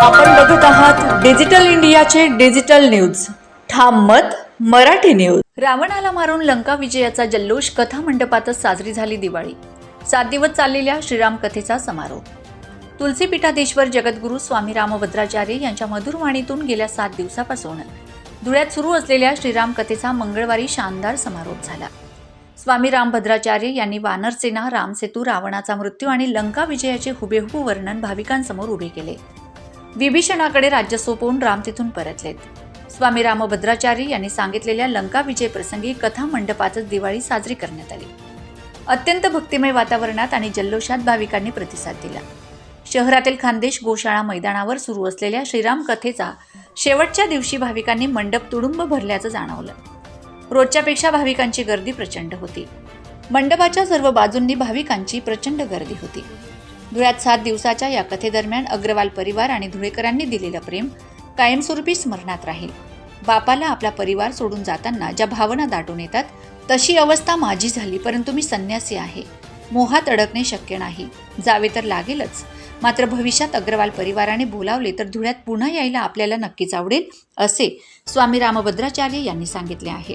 आपण बघू आहात डिजिटल इंडियाचे डिजिटल न्यूज. ठाम मत मराठी न्यूज. रावणाला मारून लंका विजयाचा जल्लोष कथा मंडपातच साजरी झाली दिवाळी. सात दिवस चाललेल्या श्रीराम कथेचा समारोप. तुलसीपीठाधीश्वर जगद्गुरू स्वामी रामभद्राचार्य यांच्या मधुरवाणीतून गेल्या सात दिवसापासून धुळ्यात सुरू असलेल्या श्रीराम कथेचा मंगळवारी शानदार समारोप झाला. स्वामी रामभद्राचार्य यांनी वानरसेना रामसेतू रावणाचा मृत्यू आणि लंका विजयाचे हुबेहूब वर्णन भाविकांसमोर उभे केले. विभीषणाकडे राज्य सोपवून राम तिथून परतलेत. स्वामी रामभद्राचार्य यांनी सांगितलेल्या लंका विजय प्रसंगी कथा मंडपातच दिवाळी साजरी करण्यात आली. अत्यंत भक्तिमय वातावरणात आणि जल्लोषात भाविकांनी प्रतिसाद दिला. शहरातील खानदेश गोशाळा मैदानावर सुरू असलेल्या श्रीराम कथेचा शेवटच्या दिवशी भाविकांनी मंडप तुडुंब भरल्याचं जाणवलं. रोजच्यापेक्षा भाविकांची गर्दी प्रचंड होती. मंडपाच्या सर्व बाजूंनी भाविकांची प्रचंड गर्दी होती. धुळ्यात सात दिवसाच्या या कथेदरम्यान अग्रवाल परिवार आणि धुळेकरांनी दिलेलं प्रेम कायमस्वरूपी स्मरणात राहील. बापाला आपला परिवार सोडून जाताना ज्या भावना दाटून येतात तशी अवस्था माझी झाली परंतु मी संन्यासी आहे. मोहात अडकणे शक्य नाही. जावे तर लागेलच. मात्र भविष्यात अग्रवाल परिवाराने बोलावले तर धुळ्यात पुन्हा यायला आपल्याला नक्कीच आवडेल असे स्वामी रामभद्राचार्य यांनी सांगितले आहे.